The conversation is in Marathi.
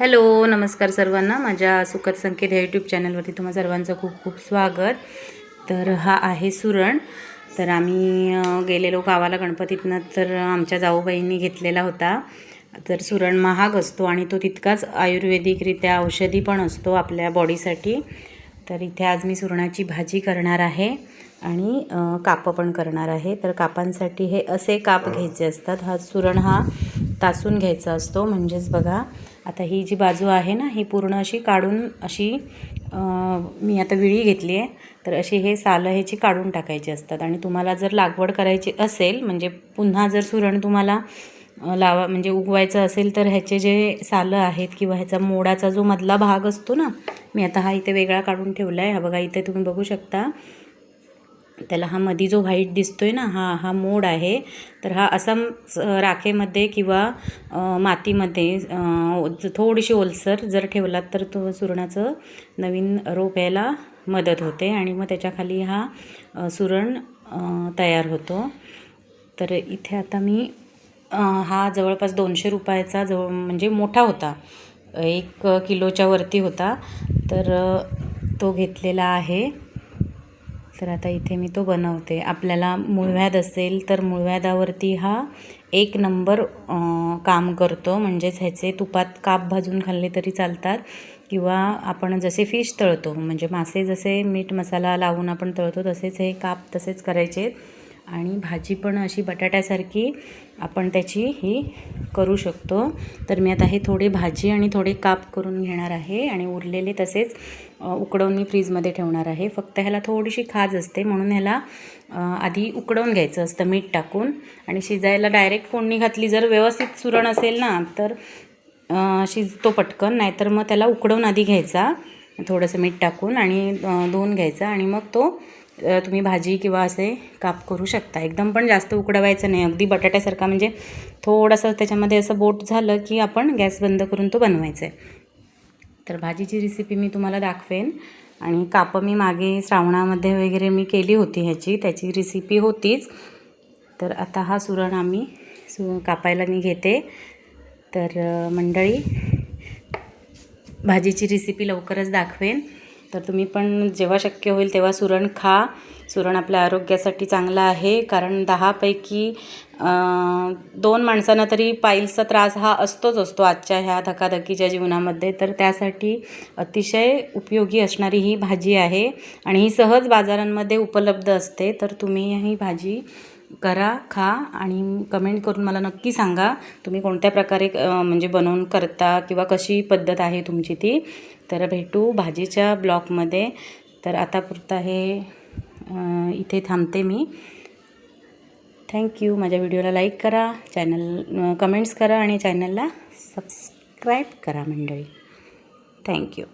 हॅलो नमस्कार सर्वांना. माझ्या सुखद संकेत ह्या यूट्यूब चॅनलवरती तुम्हा सर्वांचं खूप खूप स्वागत. तर हा आहे सुरण. तर आम्ही गेलेलो गावाला गणपतीतनं तर आमच्या जाऊबाईंनी घेतलेला होता. तर सुरण महाग असतो आणि तो तितकाच आयुर्वेदिकरित्या औषधी पण असतो आपल्या बॉडीसाठी. तर इथे आज मी सुरणाची भाजी करणार आहे आणि कापं पण करणार आहे. तर कापांसाठी हे असे काप घ्यायचे असतात. हा सुरण हा तासून घ्यायचा असतो. म्हणजेच बघा आता ही जी बाजू आहे ना ही पूर्ण अशी काढून अशी मी आता विळी घेतली आहे. तर अशी हे सालं ह्याची काढून टाकायची असतात. आणि तुम्हाला जर लागवड करायची असेल म्हणजे पुन्हा जर सुरण तुम्हाला लावा म्हणजे उगवायचं असेल तर ह्याचे जे सालं आहेत किंवा ह्याचा मोडाचा जो मधला भाग असतो ना मी आता हा इथे वेगळा काढून ठेवला आहे हा बघा इथे तुम्ही बघू शकता. त्याला हा मधी जो व्हाईट दिसतोय ना हा हा मोड आहे. तर हा असा स- राखेमध्ये किंवा मातीमध्ये थोडीशी ओलसर जर ठेवलात तर तो सुरणाचं नवीन रोप यायला मदत होते आणि मग त्याच्याखाली हा सुरण तयार होतो. तर इथे आता मी हा जवळपास दोनशे रुपयाचा जवळ म्हणजे मोठा होता. एक किलोच्या वरती होता. तर तो घेतलेला आहे. तर आता इथे मी तो बनवते. आपल्याला मूळव्याध असेल तर मूळव्याधावरती हा एक नंबर काम करतो. म्हणजेच ह्याचे तुपात काप भाजून खाल्ले तरी चालतात. किंवा आपण जसे फिश तळतो म्हणजे मासे जसे मीठ मसाला लावून आपण तळतो तसेच हे काप तसेच करायचे. आणि भाजी पण अशी बटाट्यासारखी आपण त्याची ही करू शकतो. तर मी आता हे थोडे भाजी आणि थोडे काप करून घेणार आहे आणि उरलेले तसेच उकडवून मी फ्रीजमध्ये ठेवणार आहे. फक्त ह्याला थोडीशी खाज असते म्हणून ह्याला आधी उकडवून घ्यायचं असतं मीठ टाकून. आणि शिजायला डायरेक्ट फोडणी घातली जर व्यवस्थित सुरण असेल ना तर शिजतो पटकन. नाहीतर मग त्याला उकडवून आधी घ्यायचा थोडंसं मीठ टाकून आणि धुवून घ्यायचा आणि मग तो तुम्ही भाजी किंवा असे काप करू शकता. एकदम पण जास्त उकडवायचं नाही. अगदी बटाट्यासारखा म्हणजे थोडंसं त्याच्यामध्ये असं बोट झालं की आपण गॅस बंद करून तो बनवायचा आहे तर भाजीची रेसिपी मी तुम्हाला दाखवेन. आणि कापं मी मागे श्रावणामध्ये वगैरे मी केली होती ह्याची. त्याची रेसिपी होतीच. तर आता हा सुरण आम्ही सु कापायला मी घेते. तर मंडळी भाजीची रेसिपी लवकरच दाखवेन. तर तुम्ही पण जेव्हा शक्य होईल तेव्हा सुरण खा. सुरण आपल्या आरोग्यासाठी चांगलं आहे. कारण दहापैकी दोन माणसांना तरी पाईल्सचा त्रास हा असतोच असतो आजच्या ह्या धकाधकीच्या जीवनामध्ये. तर त्यासाठी अतिशय उपयोगी असणारी ही भाजी आहे. आणि ही सहज बाजारांमध्ये उपलब्ध असते. तर तुम्ही ही भाजी करा खा आणि कमेंट करून मला नक्की सांगा तुम्ही कोणत्या प्रकारे म्हणजे बनवून करता किंवा कशी पद्धत आहे तुमची ती. तर भेटू भाजीच्या ब्लॉकमध्ये तर आतापुरता हे इथे थांबते मी. थँक्यू माझ्या व्हिडिओला लाईक करा चॅनल कमेंट्स करा आणि चॅनलला सबस्क्राईब करा मंडळी. थँक्यू